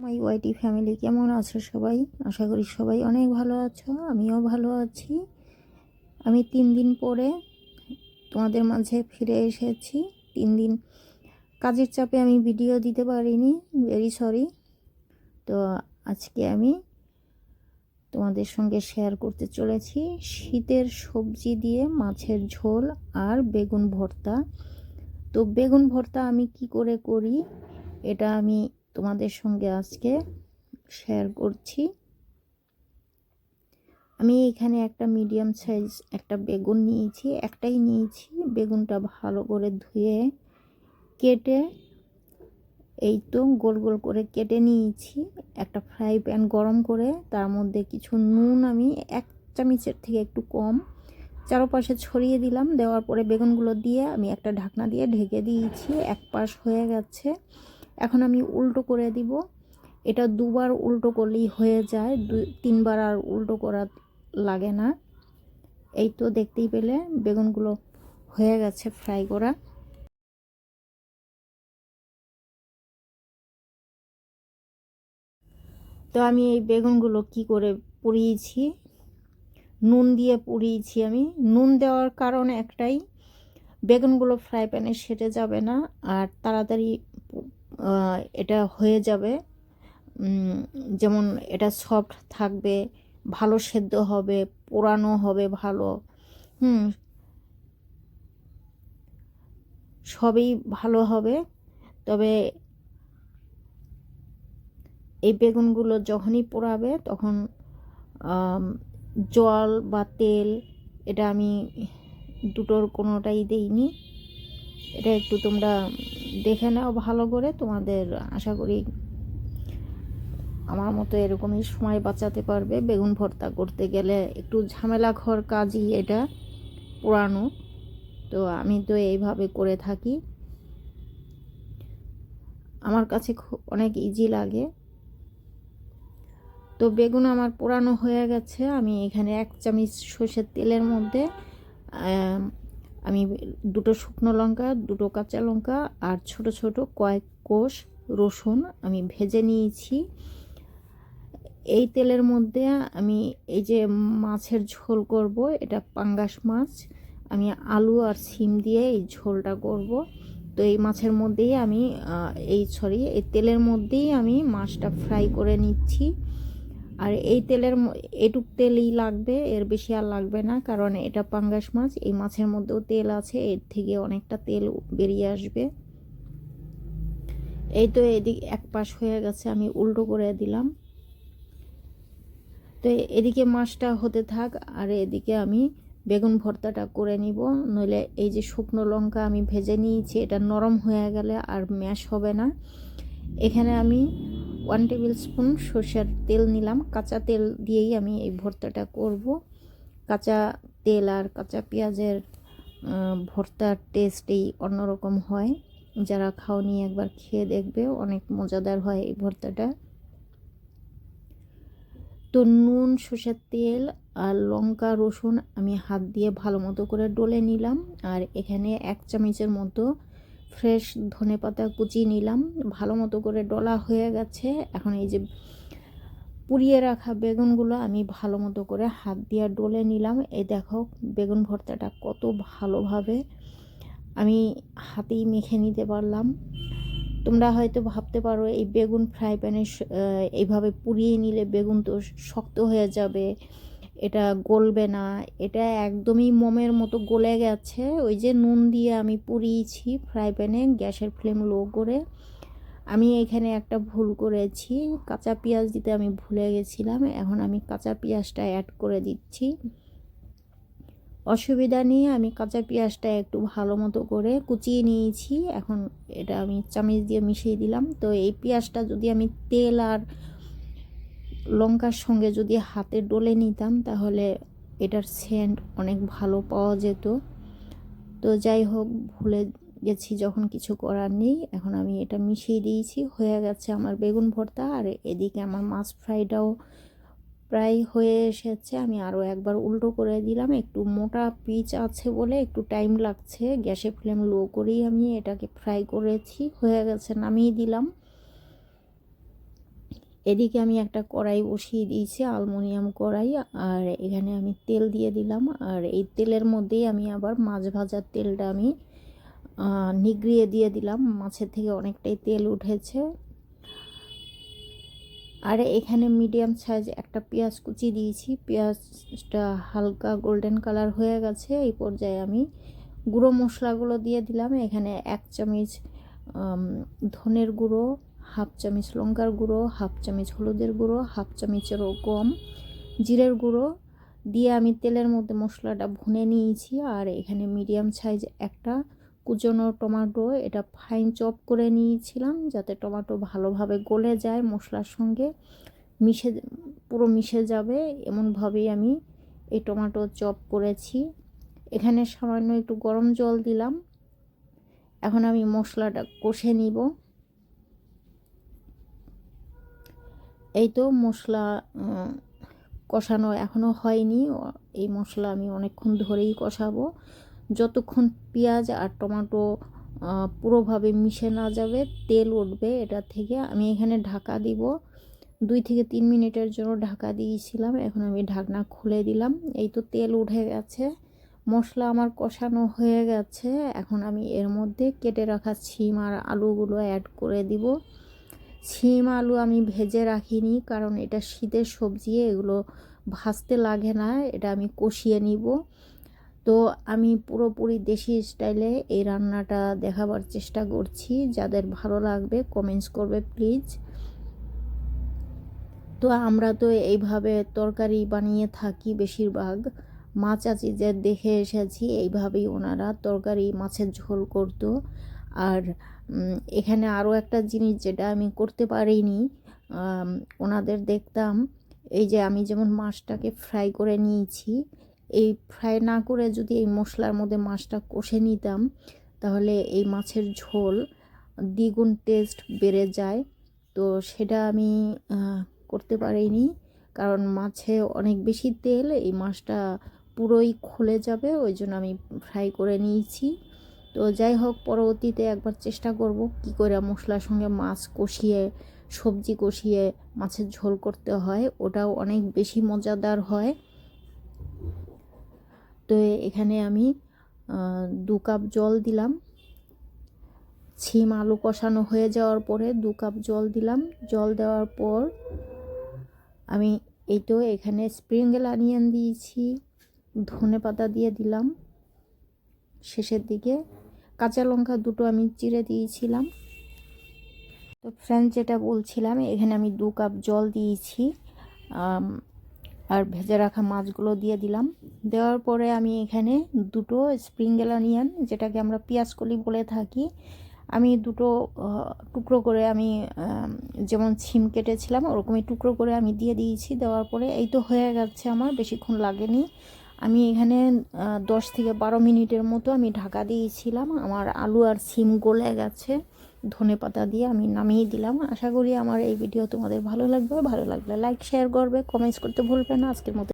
মাই ওয়াইটি family, কেমন আছো সবাই? আশা করি সবাই অনেক ভালো আছো, আমিও ভালো আছি। আমি তিন দিন পরে তোমাদের মাঝে ফিরে এসেছি। তিন দিন কাজের চাপে আমি ভিডিও দিতে পারিনি ভেরি সরি তো আজকে আমি তোমাদের সঙ্গে শেয়ার করতে চলেছি শীতের সবজি দিয়ে মাছের ঝোল আর বেগুন ভর্তা। তো বেগুন ভর্তা আমি কি করে করি, এটা আমি তোমাদের সঙ্গে আজকে শেয়ার করছি। আমি এখানে একটা মিডিয়াম সাইজ একটা বেগুন নিয়েছি, একটাই নিয়েছি। বেগুনটা ভালো করে ধুয়ে কেটে এই তো গোল গোল করে কেটে নিয়েছি। একটা ফ্রাই প্যান গরম করে তার মধ্যে কিছু নুন আমি এক চামচের থেকে একটু কম চারপাশে ছড়িয়ে দিলাম। দেওয়ার পরে বেগুনগুলো দিয়ে আমি একটা ঢাকনা দিয়ে ঢেকে দিয়েছি। এক পাশ হয়ে গেছে। এখন আমি উল্টো করে দিব। এটা দুবার উল্টো করলেই হয়ে যায়। দুই, তিনবার আর উল্টো করা লাগে না। এই তো দেখতেই পেলে, বেগুনগুলো হয়ে গেছে ফ্রাই করা। তো আমি এই বেগুনগুলো কি করে পুড়িয়েছি? নুন দিয়ে পুড়িয়েছি আমি। নুন দেওয়ার কারণ একটাই, বেগুনগুলো ফ্রাই প্যানে সেটে যাবে না। আর তাড়াতাড়ি এটা হয়ে যাবে। যেমন এটা সফট থাকবে, ভালো সেদ্ধ হবে, পোড়ানো হবে ভালো। হুম, সবই ভালো হবে। তবে এই বেগুনগুলো যখনই পোড়াবে তখন জল বা তেল এটা আমি দুটোর কোনোটাই দেইনি। এটা একটু তোমরা দেখে নাও ভালো করে। তোমাদের আশা করি আমার মতো এরকমই সময় বাঁচাতে পারবে। বেগুন ভর্তা করতে গেলে একটু ঝামেলা ঘর কাজই এটা পোড়ানো তো আমি তো এইভাবে করে থাকি। আমার কাছে খুব অনেক ইজি লাগে। তো বেগুন আমার পোড়ানো হয়ে গেছে। আমি এখানে এক চামচ সর্ষের তেলের মধ্যে আমি দুটো শুকনো লঙ্কা, দুটো কাঁচা লঙ্কা আর ছোট ছোট কয়েক কোষ রসুন আমি ভেজে নিয়েছি। এই তেলের মধ্যে আমি এই যে মাছের ঝোল করব, এটা পাঙ্গাস মাছ, আমি আলু আর সিম দিয়ে এই ঝোলটা করব। তো এই মাছের মধ্যেই আমি এই সরি এই তেলের মধ্যেই আমি মাছটা ফ্রাই করে নিচ্ছি। আর এই তেলের এটুক তেলই লাগবে, এর বেশি আর লাগবে না, কারণ এটা পাঙ্গাস মাছ, এই মাছের মধ্যেও তেল আছে, এর থেকে অনেকটা তেল বেরিয়ে আসবে। এই তো এদিক এক পাশ হয়ে গেছে, আমি উল্টো করে দিলাম। তো এদিকে মাছটা হতে থাক, আর এদিকে আমি বেগুন ভর্তাটা করে নিব, নইলে এই যে শুকনো লঙ্কা আমি ভেজে নিয়েছি, এটা নরম হয়ে গেলে আর ম্যাশ হবে না। এখানে আমি ওয়ান টেবিল স্পুন সর্ষের তেল নিলাম। কাঁচা তেল দিয়েই আমি এই ভর্তাটা করব। কাঁচা তেল আর কাঁচা পেঁয়াজের ভর্তার টেস্টেই অন্যরকম হয়। যারা খাওনি একবার খেয়ে দেখবে, অনেক মজাদার হয় এই ভর্তাটা। তো নুন, সর্ষের তেল আর লঙ্কা, রসুন আমি হাত দিয়ে ভালো মতো করে ডলে নিলাম। আর এখানে এক চামচের মতো ফ্রেশ ধনে পাতা কুচি নিলাম। ভালো মতো করে ডলা হয়ে গেছে। এখন এই যে পুড়িয়ে রাখা বেগুনগুলো আমি ভালো মতো করে হাত দিয়ে ডলে নিলাম। এই দেখো বেগুন ভর্তাটা কত ভালোভাবে আমি হাতেই মেখে নিতে পারলাম। তোমরা হয়তো ভাবতে পারো, এই বেগুন ফ্রাই প্যানে এইভাবে পুড়িয়ে নিলে বেগুন তো শক্ত হয়ে যাবে। এটা গলবে না। এটা একদমই মোমের মতো গলে গেছে। ওই যে নুন দিয়ে আমি পুড়িয়েছি ফ্রাই প্যানে গ্যাসের ফ্লেম লো করে। আমি এখানে একটা ভুল করেছি। কাঁচা পেঁয়াজ দিতে আমি ভুলে গেছিলাম। এখন আমি কাঁচা পেঁয়াজটা অ্যাড করে দিচ্ছি। অসুবিধা নিয়ে আমি কাঁচা পেঁয়াজটা একটু ভালো মতো করে কুচিয়ে নিয়েছি। এখন এটা আমি চামিচ দিয়ে মিশিয়ে দিলাম। তো এই পেঁয়াজটা যদি আমি তেল আর লঙ্কার সঙ্গে যদি হাতে ডলে নিতাম, তাহলে এটার সেন্ট অনেক ভালো পাওয়া যেত। তো যাই হোক, ভুলে গেছি যখন কিছু করার নেই। এখন আমি এটা মিশিয়ে দিয়েছি। হয়ে গেছে আমার বেগুন ভর্তা। আর এদিকে আমার মাছ ফ্রাইটাও প্রায় হয়ে এসেছে। আমি আরও একবার উল্টো করে দিলাম। একটু মোটা পিচ আছে বলে একটু টাইম লাগছে। গ্যাসে ফ্লেম লো করেই আমি এটাকে ফ্রাই করেছি। হয়ে গেছে, নামিয়ে দিলাম। এদিকে আমি একটা কড়াই বসিয়ে দিয়েছি আলমোনিয়াম কড়াই, আর এখানে আমি তেল দিয়ে দিলাম। আর এই তেলের মধ্যেই আমি আবার মাছ ভাজার তেলটা আমি নিগড়িয়ে দিয়ে দিলাম। মাছের থেকে অনেকটাই তেল উঠেছে। আর এখানে মিডিয়াম সাইজ একটা পেঁয়াজ কুচি দিয়েছি। পেঁয়াজটা হালকা গোল্ডেন কালার হয়ে গেছে। এই পর্যায়ে আমি গুঁড়ো মশলাগুলো দিয়ে দিলাম। এখানে এক চামচ ধনের গুঁড়ো হাফ চামচ লঙ্কার গুঁড়ো, হাফ চামচ হলুদের গুঁড়ো, হাফ চামচেরও কম জিরের গুঁড়ো দিয়ে আমি তেলের মধ্যে মশলাটা ভুনে নিয়েছি। আর এখানে মিডিয়াম সাইজ একটা কুচনো টমাটো, এটা ফাইন চপ করে নিয়েছিলাম যাতে টমেটো ভালোভাবে গলে যায় মশলার সঙ্গে। মিশে, পুরো মিশে যাবে, এমনভাবেই আমি এই টমেটো চপ করেছি। এখানে সামান্য একটু গরম জল দিলাম। এখন আমি মশলাটা কষে নিব। এই তো মশলা কষানো এখনও হয়নি। এই মশলা আমি অনেকক্ষণ ধরেই কষাবো। যতক্ষণ পেঁয়াজ আর টমেটো পুরোভাবে মিশে না যাবে, তেল উঠবে এটা থেকে। আমি এখানে ঢাকা দিব। দুই থেকে তিন মিনিটের জন্য ঢাকা দিয়েছিলাম। এখন আমি ঢাকনা খুলে দিলাম। এই তো তেল উঠে গেছে। মশলা আমার কষানো হয়ে গেছে। এখন আমি এর মধ্যে কেটে রাখা ছিম আর আলুগুলো অ্যাড করে দিব। ছিম আলু আমি ভেজে রাখিনি, কারণ এটা শীতের সবজি, এগুলো ভাজতে লাগে না, এটা আমি কষিয়ে নিব। তো আমি পুরোপুরি দেশি স্টাইলে এই রান্নাটা দেখাবার চেষ্টা করছি, যাদের ভালো লাগবে কমেন্টস করবে প্লিজ। তো আমরা তো এইভাবে তরকারি বানিয়ে থাকি বেশিরভাগ, মা চাচিদের দেখে এসেছি, এইভাবেই ওনারা তরকারি মাছের ঝোল করতো। আর এখানে আরও একটা জিনিস যেটা আমি করতে পারিনি ওনাদের দেখতাম, এই যে আমি যেমন মাছটাকে ফ্রাই করে নিয়েছি, এই ফ্রাই না করে যদি এই মশলার মধ্যে মাছটা কষে নিতাম, তাহলে এই মাছের ঝোল দ্বিগুণ টেস্ট বেড়ে যায়। তো সেটা আমি করতে পারিনি, কারণ মাছে অনেক বেশি তেল, এই মাছটা পুরোই খুলে যাবে, ওই জন্য আমি ফ্রাই করে নিয়েছি। তো যাই হোক, পরবর্তীতে একবার চেষ্টা করব কি করে মশলার সঙ্গে মাছ কষিয়ে, সবজি কষিয়ে মাছের ঝোল করতে হয়। ওটাও অনেক বেশি মজাদার হয়। তো এখানে আমি দু কাপ জল দিলাম। ছিম আলু কষানো হয়ে যাওয়ার পরে দু কাপ জল দিলাম। জল দেওয়ার পর আমি, এই তো এখানে স্প্রিঙ্গেল অনিয়ন দিয়েছি। ধনে পাতা দিয়ে দিলাম। শেষের দিকে কাঁচা লঙ্কা দুটো আমি চিড়ে দিয়েছিলাম। তো ফ্রেন্ড যেটা বলছিলাম, এখানে আমি দু কাপ জল দিয়েছি আর ভেজে রাখা মাছগুলো দিয়ে দিলাম। দেওয়ার পরে আমি এখানে দুটো স্প্রিঙ্গেল অনিয়ন যেটাকে আমরা কলি বলে থাকি, আমি দুটো টুকরো করে আমি, যেমন ছিম কেটেছিলাম, ওরকমই টুকরো করে আমি দিয়ে দিয়েছি। দেওয়ার পরে এই তো হয়ে গেছে আমার, বেশিক্ষণ লাগেনি। আমি এখানে দশ থেকে বারো মিনিটের মতো আমি ঢাকা দিয়েছিলাম। আমার আলু আর সিম গলে গেছে। ধনে পাতা দিয়ে আমি নামিয়ে দিলাম। আশা করি আমার এই ভিডিও তোমাদের ভালো লাগবে। ভালো লাগলে লাইক শেয়ার করবে। কমেন্টস করতে ভুলবে না। আজকের মতো